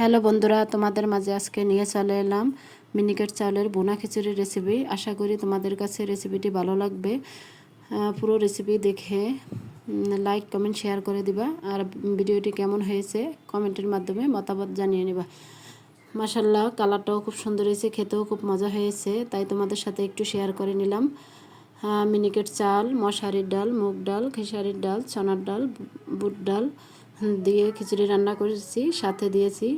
Hello বন্ধুরা, তোমাদের মাঝে আজকে নিয়ে চলে এলাম মিনিকেট চাউলের বোনা খিচুড়ির রেসিপি আশা করি তোমাদের কাছে রেসিপিটি ভালো লাগবে। পুরো রেসিপি দেখে লাইক কমেন্ট শেয়ার করে দিবা। আর ভিডিওটি কেমন হয়েছে কমেন্টের মাধ্যমে মতামত জানিয়ে নিবা। মাসাল্লাহ কালারটাও খুব সুন্দর হয়েছে, খেতেও খুব মজা হয়েছে, তাই তোমাদের সাথে একটু শেয়ার করে নিলাম। মিনিকেট চাল, মশারির ডাল, মুগ ডাল, খেসারির ডাল, চনার ডাল, বুট ডাল দিয়ে খিচুড়ি রান্না করেছি, সাথে দিয়েছি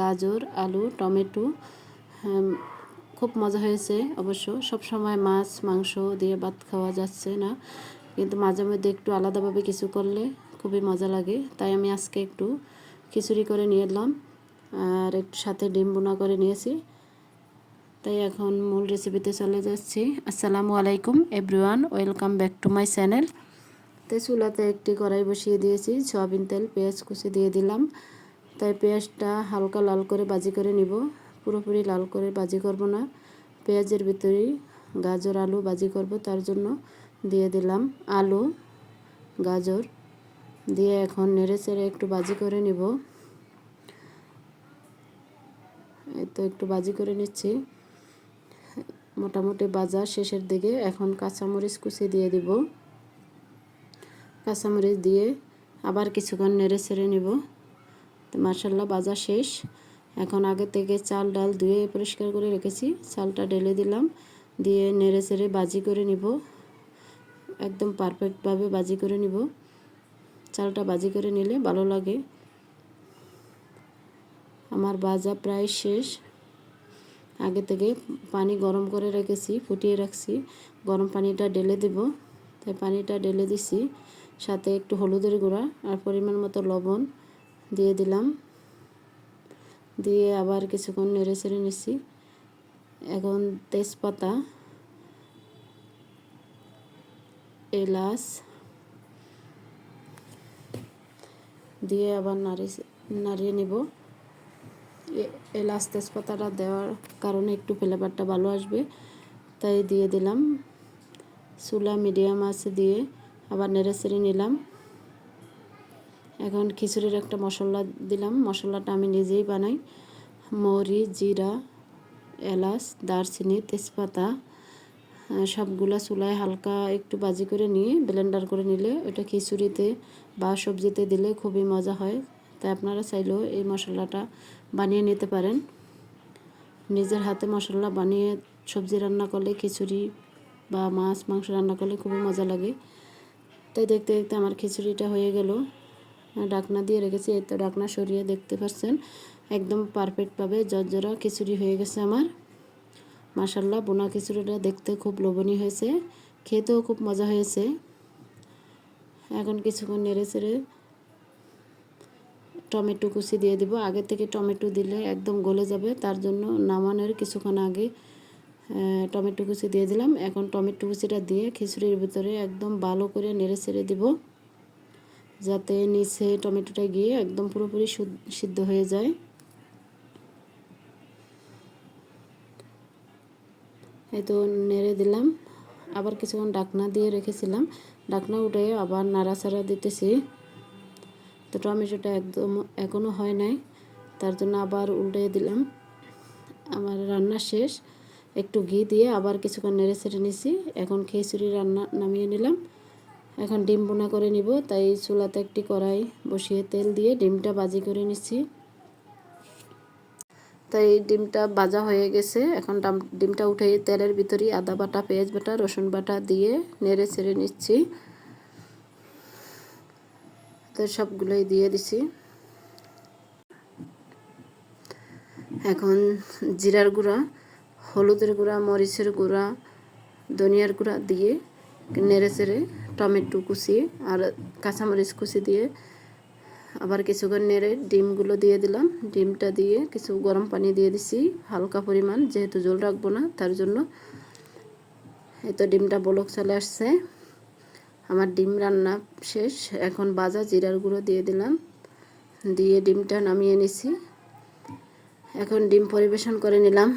গাজর, আলু, টমেটো খুব মজা হয়েছে অবশ্য। সব সময় মাছ, মাংস দিয়ে ভাত খাওয়া যাচ্ছে না, কিন্তু মাঝে মধ্যে একটু আলাদাভাবে কিছু করলে খুবই মজা লাগে। তাই আমি আজকে একটু খিচুড়ি করে নিয়ে এলাম, আর একটু সাথে ডিম বোনা করে নিয়েছি। তাই এখন মূল রেসিপিতে চলে যাচ্ছি। আসসালামু আলাইকুম everyone welcome back to my channel তাই চুলাতে একটি কড়াই বসিয়ে দিয়েছি। সয়াবিন তেল, পেঁয়াজ কুচি দিয়ে দিলাম। তাই পেঁয়াজটা হালকা লাল করে বাজি করে নিব। পুরোপুরি লাল করে বাজি করব না। পেঁয়াজের ভিতরেই গাজর, আলু বাজি করব, তার জন্য দিয়ে দিলাম আলু, গাজর। দিয়ে এখন নেড়ে চেড়ে একটু বাজি করে নিব। তো একটু বাজি করে নিচ্ছি। মোটামুটি বাজার শেষের দিকে এখন কাঁচামরিচ কুচি দিয়ে দিব। কাঁচামরিচ দিয়ে আবার কিছুক্ষণ নেড়ে ছেড়ে নিব। তো মার্শাল্লাহ বাজা শেষ। এখন আগে থেকে চাল, ডাল ধুয়ে পরিষ্কার করে রেখেছি। চালটা ঢেলে দিলাম। দিয়ে নেড়ে চেড়ে বাজি করে নিব। একদম পারফেক্টভাবে বাজি করে নিব। চালটা বাজি করে নিলে ভালো লাগে। আমার বাজা প্রায় শেষ। আগে থেকে পানি গরম করে রেখেছি, ফুটিয়ে রাখছি। গরম পানিটা ঢেলে দেব। তাই পানিটা ঢেলে দিছি। সাথে একটু হলুদের গুঁড়া আর পরিমাণ মতো লবণ দিয়ে দিলাম। দিয়ে আবার কিছুক্ষণ নেড়ে চেড়ে নিচ্ছি। এখন তেজপাতা, এলাচ দিয়ে আবার নাড়ি, নাড়িয়ে নেব। এলাচ তেজপাতাটা দেওয়ার কারণে একটু ফ্লেভারটা ভালো আসবে, তাই দিয়ে দিলাম। চুলা মিডিয়াম আছে দিয়ে আবার নেড়ে নিলাম। এখন খিচুড়ির একটা মশলা দিলাম। মশলাটা আমি নিজেই বানাই। মরি, জিরা, এলাচ, দারচিনি, তেজপাতা সবগুলা চুলায় হালকা একটু বাজি করে নিয়ে ব্লেন্ডার করে নিলে ওটা খিচুড়িতে বা সবজিতে দিলে খুবই মজা হয়। তাই আপনারা চাইলেও এই মশলাটা বানিয়ে নিতে পারেন। নিজের হাতে মশলা বানিয়ে সবজি রান্না করলে খিচুড়ি বা মাছ, মাংস রান্না করলে খুবই মজা লাগে। তাই দেখতে দেখতে আমার খিচুড়িটা হয়ে গেল। ডাকনা দিয়ে রেখেছি, এই তো ডাকনা সরিয়ে দেখতে পাচ্ছেন, একদম পারফেক্টভাবে জর্জরা খিচুড়ি হয়ে গেছে আমার। মাসাল্লাহ বোনা খিচুড়িটা দেখতে খুব লোভনীয় হয়েছে, খেতেও খুব মজা হয়েছে। এখন কিছুক্ষণ নেড়ে চেড়ে টমেটো কুচি দিয়ে দিব। আগে থেকে টমেটো দিলে একদম গলে যাবে, তার জন্য নামানোর কিছুক্ষণ আগে টমেটো কুচি দিয়ে দিলাম। এখন টমেটো কুচিটা দিয়ে খিচুড়ির ভিতরে একদম ভালো করে নেড়ে ছেড়ে দিব, যাতে নিচে টমেটোটা গিয়ে একদম পুরোপুরি সিদ্ধ হয়ে যায়। এই তো নেড়ে দিলাম। আবার কিছুক্ষণ ডাকনা দিয়ে রেখেছিলাম। ডাকনা উঠে আবার নাড়াচাড়া দিতেছি। তো টমেটোটা একদম এখনও হয় নাই, তার জন্য আবার উল্টে দিলাম। আমার রান্না শেষ। একটু ঘি দিয়ে আবার কিছুক্ষণ নেড়ে ছেড়ে নিছি। এখন খিচুড়ি রান্না নামিয়ে নিলাম। এখন ডিম বোনা করে নিব, তাই চুলাতে একটি কড়াই বসিয়ে তেল দিয়ে ডিমটা বাজি করে নিচ্ছি তাই ডিমটা ভাজা হয়ে গেছে। এখন ডিমটা উঠে তেলের ভিতরেই আদা বাটা, পেঁয়াজ বাটা, রসুন বাটা দিয়ে নেড়ে ছেড়ে নিচ্ছি। তো সবগুলোই দিয়ে দিছি। এখন জিরার গুঁড়া। হলুদের গুঁড়া, মরিচের গুঁড়া, ধনিয়ার গুঁড়া দিয়ে নেড়ে চেড়ে টমেটো কুচি আর কাঁচামরিচ কুচি দিয়ে আবার কিছুক্ষণ নেড়ে ডিমগুলো দিয়ে দিলাম। ডিমটা দিয়ে কিছু গরম পানি দিয়ে দিছি হালকা পরিমাণ, যেহেতু জল রাখব না, তার জন্য এই তো ডিমটা বলক চলে আসছে। আমার ডিম রান্না শেষ, এখন বাজা জিরার গুঁড়ো দিয়ে দিলাম, দিয়ে ডিমটা নামিয়ে নিছি। এখন ডিম পরিবেশন করে নিলাম।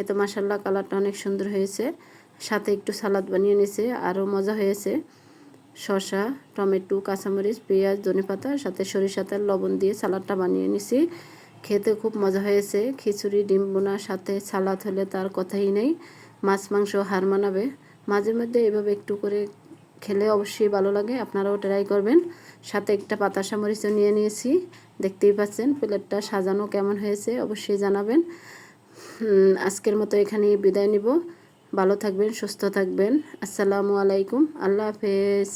এত মাসাল্লা কালারটা অনেক সুন্দর হয়েছে। সাথে একটু সালাদ বানিয়ে নিয়েছে, আরও মজা হয়েছে। শসা, টমেটো, কাঁচামরিচ, পেঁয়াজ, ধনেপাতা, সাথে সরিষা তেল, লবণ দিয়ে সালাডটা বানিয়ে নিছি খেতে খুব মজা হয়েছে। খিচুড়ি, ডিম বোনা, সাথে সালাদ হলে তার কথাই নেই। মাছ, মাংস হার মানাবে। মাঝে মধ্যে এভাবে একটু করে খেলে অবশ্যই ভালো লাগে। আপনারাও ট্রাই করবেন। সাথে একটা পাতাসা মরিচও নিয়ে নিয়েছি। দেখতেই পাচ্ছেন, প্লেটটা সাজানো কেমন হয়েছে, অবশ্যই জানাবেন। আজকের মতো এখানে বিদায় নিব। ভালো থাকবেন সুস্থ থাকবেন। আসসালামু আলাইকুম। আল্লাহ হাফেজ।